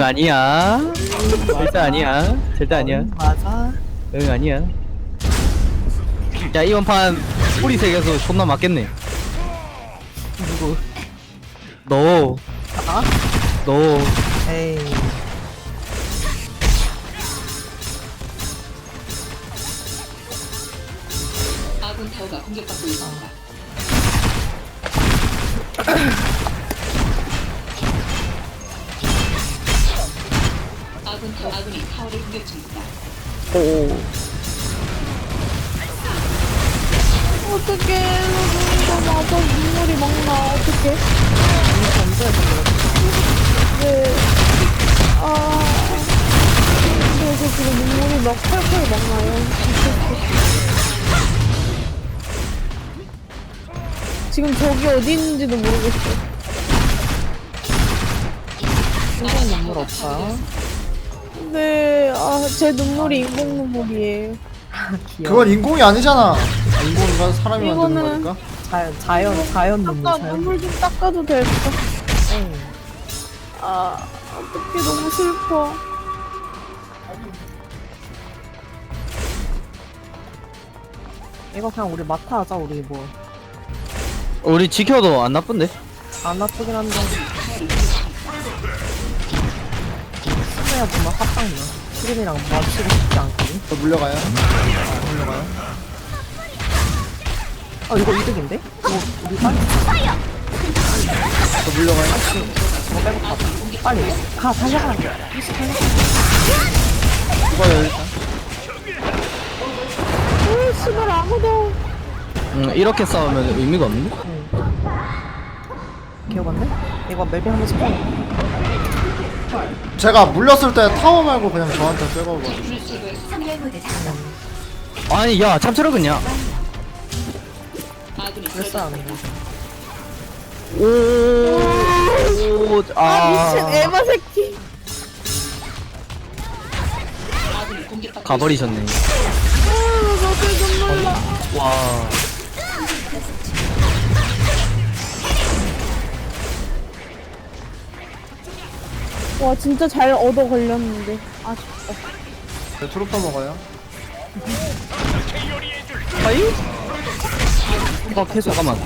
응 아니야 절대 아니야 절대 아니야 맞아. 응 아니야 야 이번 판 뿌리 세계에서 존나 맞겠네 누구? 너 나? 너 에이. 아군 타워가 공격받고 있습니다. 아군 타워 아군이 타워를 공격 중입니다. 어떡해. 너 맞아 눈물이 막 나. 어떡해. 네. 아. 그래서 지금 눈물이 막 펄펄 막 나요. 지금 저기 어디 있는지도 모르겠어. 신경 눈물 없어요? 네, 아, 제 눈물이 인공 눈물이에요. 귀여워. 그건 인공이 아니잖아. 아, 인공인가 사람이 만드는 이거는- 거니까. 자연, 자연, 자연 눈물, 아까 자연 눈물 좀 닦아도 될까? 에이. 아, 어떡해, 너무 슬퍼. 이거 그냥 우리 마타 하자, 우리 뭐. 우리 지켜도 안 나쁜데 안 나쁘긴 한데. 스메야 정말 합당이야. 시름이랑 맞추고 싶지 않거든. 저 물려가요. 아, 물려가요. 어, 이거 이득인데? 이거 우리 빨리, 저 물려가요. 저거 빼고 가자. 빨리. 가, 달려가. 죽어요 일단. 으, 씨발, 아무도. 응 이렇게 싸우면 의미가 없는데 기억안돼? 이거 맵이 한 번 씩 해. 제가 물렸을 때 타워 말고 그냥 저한테 백업을 봐주세요. 아니 야 참치러 그냥 그랬어야 하는데. 아, 오아 미친 에바 새끼. 가버리셨네 아, 너무 눈물 나. 와 와, 진짜 잘 얻어 걸렸는데. 아쉽다. 네, 트로퍼 먹어요. 아이 이거 계속. 잠깐만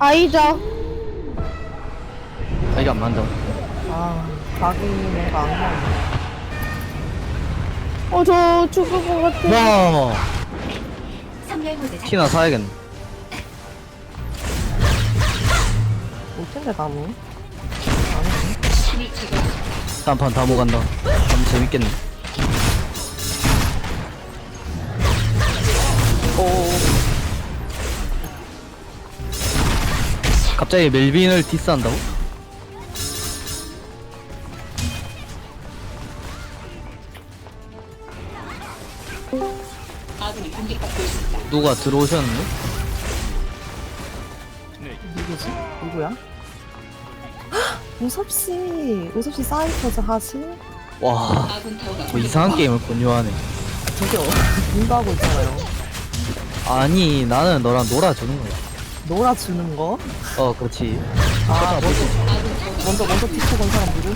아이자. 아 이게 안 맞다 아, 각이 뭔가 안 나오네. 어, 저 죽을 것 같아. 와 티나 사야겠네 올 텐데, 나무. 힘을 제거했습니다. 다음 판 다 모 간다 너무 재밌겠네 오 갑자기 멜빈을 디스한다고? 누가 들어오셨는데? 누구지? 누구야? 우섭씨! 우섭씨 사이퍼즈 하지? 와 타워가 뭐 이상한 게임을 권유하네 저기요. 눈도 하고 있잖아요. 아니 나는 너랑 놀아주는 거야 놀아주는 거? 어 그렇지 아, 먼저, 먼저, 먼저 틱톡 온 사람 누구?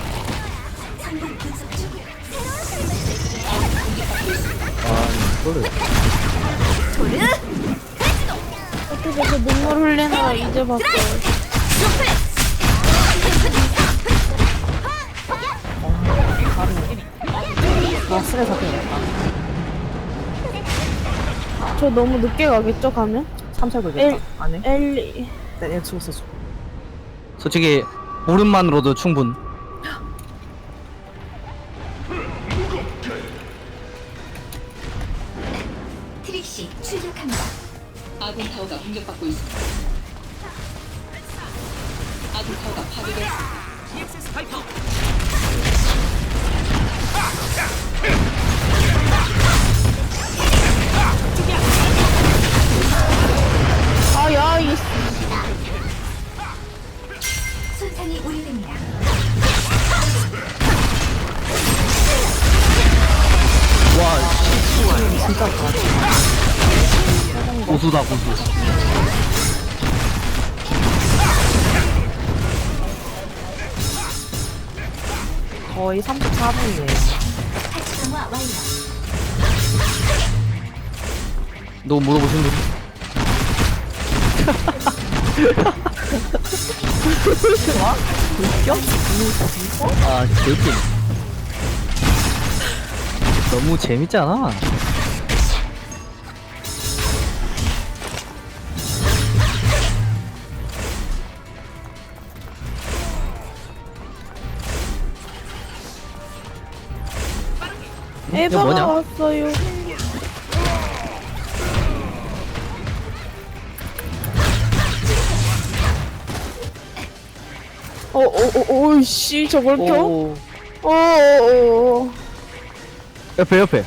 아 이거를 어떻게 저 눈물 흘리는 거 이제 봤어요. 아, 쓰레 잡혀야겠다. 저 너무 늦게 가겠죠, 가면? 참철 걸겠다. 엘- 안 해? 엘리. 네, 얘 죽었어, 죽어. 솔직히 오름만으로도 충분 파괴 거의 34분이에요. 파츠 강화 완료. 너 물어보신 분 웃겨? 아, 개웃긴. 너무 재밌잖아. 에바가 뭐냐? 왔어요. 어, 어, 어, 저걸 켜? 오. 어, 어, 어. 옆에, 옆에.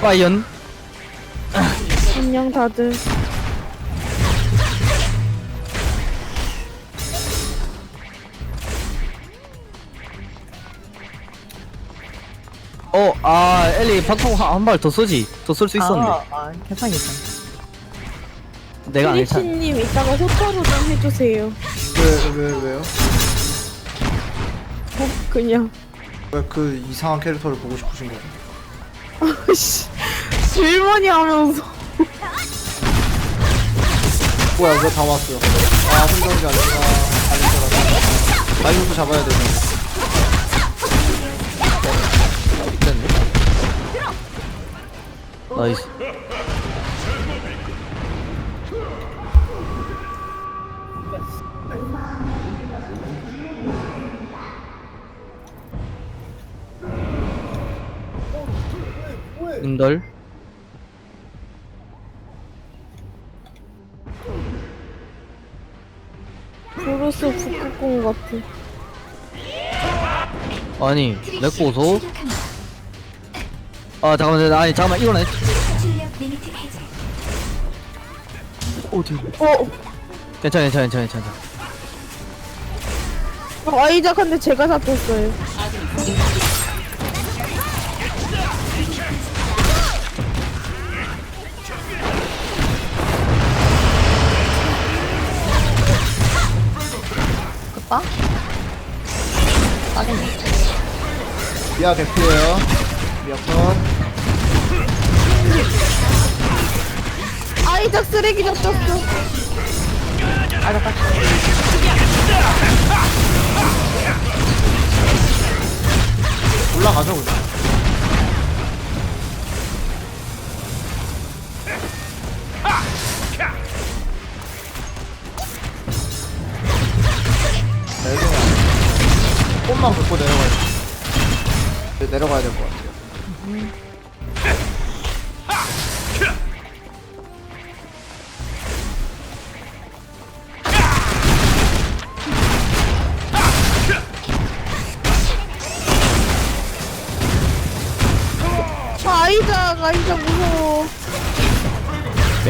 과연? 안녕, 다들. 어, 아, 엘리 박통 한 발 더 쏘지. 더 쏠 수 있었는데. 아, 아 괜찮 괜찮. 내가 안 했잖아. 트리치님, 이따가 호타로 좀 해주세요. 왜, 왜, 왜요? 어, 그냥. 왜 그 이상한 캐릭터를 보고 싶으신 거죠? 아씨, 질문이 하면서. 뭐야, 왜다 왔어요? 아, 혼자인 게 아니라, 아닌 줄 알았어. 라이브도 잡아야 되네. 나이스. 인덜 브루스 북극공 같아. 아니 내 출력합니다. 아 잠깐만 아니 잠깐만 일어나 어디 어, 괜찮아 괜찮아 괜찮아 괜찮아 어, 아이작한데 제가 잡혔어요. 끝다? 따겠네. 미아 개피에요. 미아 컷. 아이작 쓰레기 잡혔어. 아, 나 딱. 올라가죠, 그냥. 내려가. 꽃만 긁고 내려가야 돼. 네, 내려가야 될 것 같아요.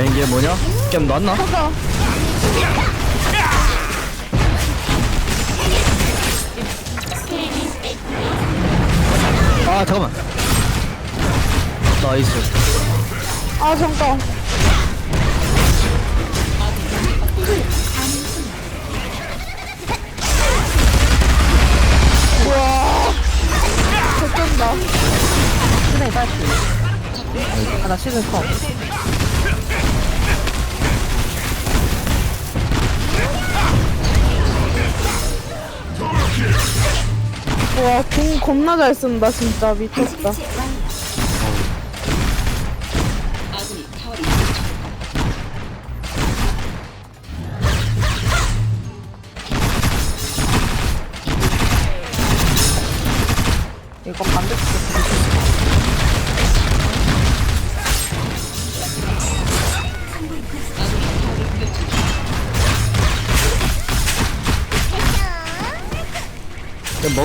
야 이게 뭐냐 게임 가자. 아 잠깐만 나이스 아, 잠깐. 우와. 개쩐다. 그래, 딸기. 아, 나 시즌 컵. 와, 공 겁나 잘 쓴다, 진짜. 미쳤다.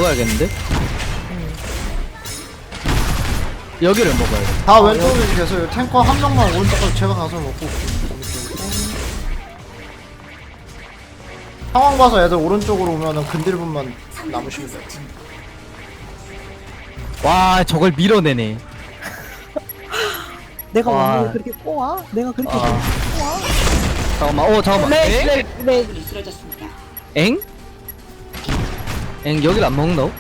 먹어야겠는데 여기를 먹어야 돼 다 왼쪽에 계세요. 탱커 한 명만 오른쪽으로 제가 가서 먹고. 상황 봐서 애들 오른쪽으로 오면은 근딜분만 남으시면 돼요. 중. 와 저걸 밀어내네 내가 와. 원래 그렇게 꼬아? 내가 그렇게 아. 꼬아? 잠깐만 어 잠깐만 엥? 네, 아군이 쓰러졌습니다. 엥? 엥 여길 안 먹는다고?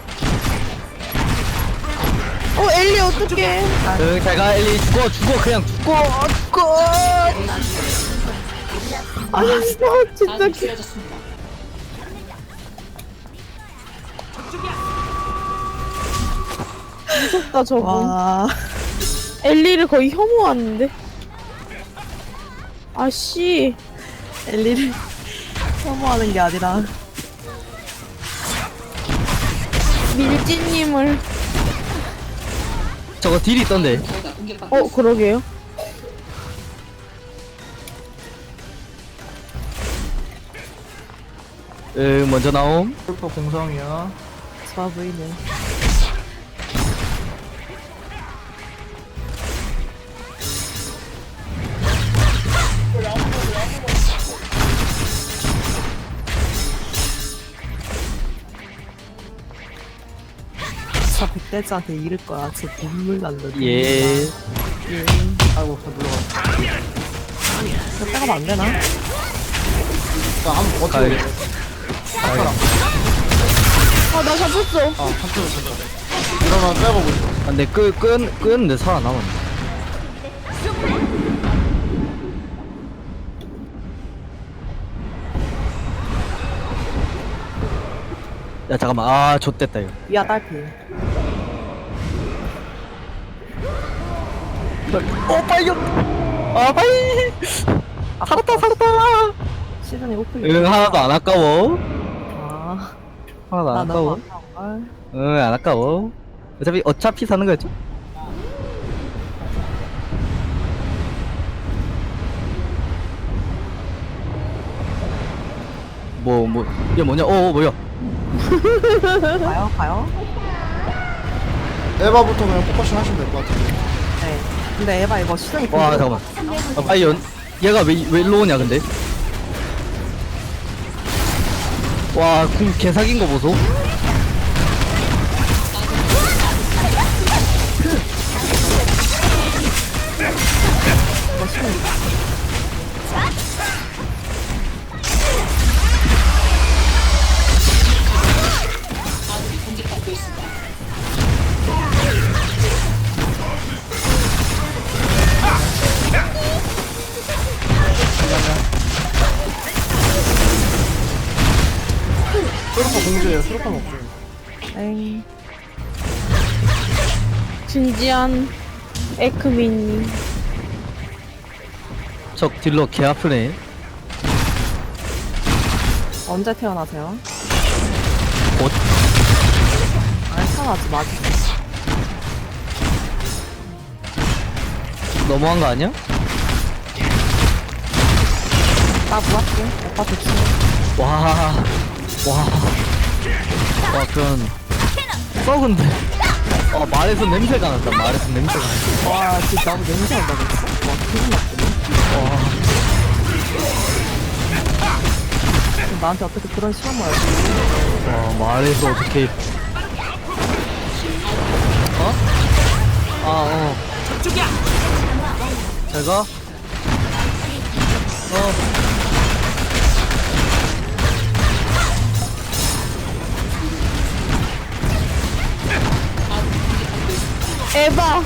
어 엘리 어떡해. 응 잘가 엘리. 죽어 죽어 그냥 죽어. 죽어 아 진짜 아군이 쓰러졌습니다. 무섭다 저분. 와. 엘리를 거의 혐오하는데? 아씨. 엘리를 혐오하는 게 아니라 밀지님을 저거 딜이 있던데 어. 그러게요 응 먼저 나옴 슈퍼 공성이야. 좋아 백대지한테 이를 거야. 진짜 눈물. 눈물 예 나. 예. 아이고, 저 물러갔어. 이거 빼가면 안 되나? 자, 한번 버텨. 가야겠다. 아까랑. 아나 잡혔어 아, 한쪽으로 쳤다. 이러면 빼고 있어. 아, 근데 끄, 끄, 끄는데 살아남았네 야 잠깐만 아 좆됐다 이거 위아 딸피. 어 빨리 아 빨리. 살았다 살았다. 시즌이 오플. 응 하나도 안 아까워. 아, 하나도 나안 너무 아까워. 아까워. 응안 아까워. 어차피 어차피 사는 거였죠? 뭐 뭐 이게 뭐냐? 어 어, 뭐야? 가요, 가요. 에바부터 그냥 포커싱 하시면 될 것 같은데. 네. 근데 에바 이거 시즌이 와 잠깐만. 아, 빨리 연 얘가 왜, 왜 일로 오냐 근데? 와궁 개사긴 거 보소. 이거 진지한 에크미님 적 딜러 개 아프네 언제 태어나세요? 곧 아니, 태어나지 마. 너무한 거 아니야? 나 무할게. 오빠 대충. 와, 와, 와 그런 썩은데. 어 말에서 냄새가 난다. 말에서 냄새가 나. 와, 진짜 너무 냄새 난다, 그랬어. 와, 기분 나쁘네. 와, 나한테 어떻게 그런 시간 말을 와 말에서 어떻게? 어? 아 어. 잘 가. 어. 에바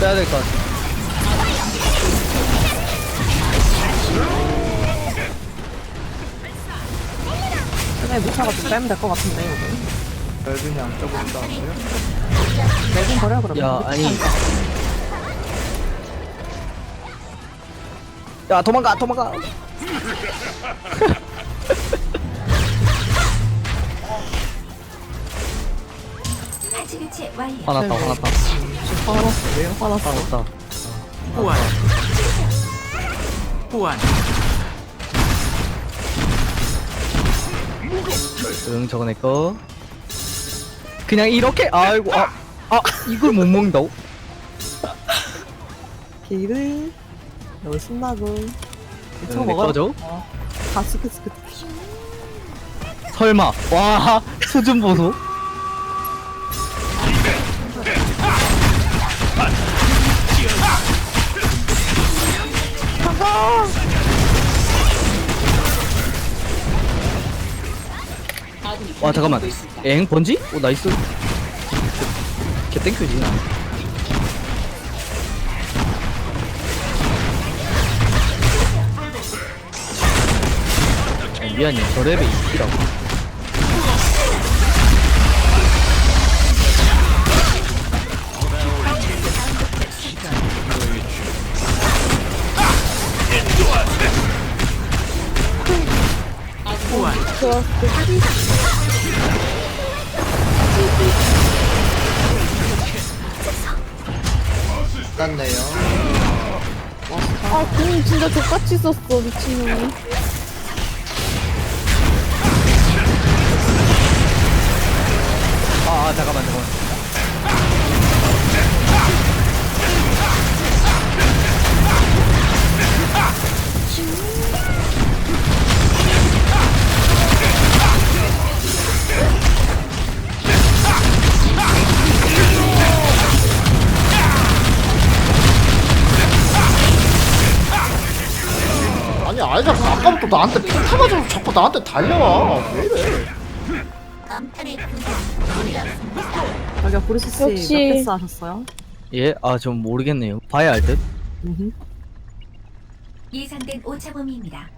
빼야 될 것 같아. 그냥 묻혀가지고 빼면 될 것 같은데, 이거. 멜빈이 안 빼고 있다는데요? 내분 버려, 그러면. 야 아니. 야 도망가 도망가. 파츠 교체 완료. 화났다 화났다 화났어, 왜요? 화났어. 화났다. 후원 후원 응 저거 내 거. 그냥 이렇게 아이고 아. 아 이걸 못 먹는다고? 기를. 너무 신나고. 응, 이거 내 먹어. 거죠? 어. 다. 그 설마 와 수준 보소 와 잠깐만. 엥 번지? 오 나이스 개 땡큐지 나 미안해 저 랩에 있기라고 땄네요. 아, 공 진짜 족같이 썼어, 미친놈이. 아, 아 잠깐만 잠깐만 아니 아이가 아까부터 나한테 평타 맞아서 자꾸 나한테 달려와. 왜 이래? 여기가 보리스 씨 역시. 몇 패스 하셨어요? 예? 아좀 모르겠네요 봐야 알 듯 음흠. 예상된 오차범위입니다.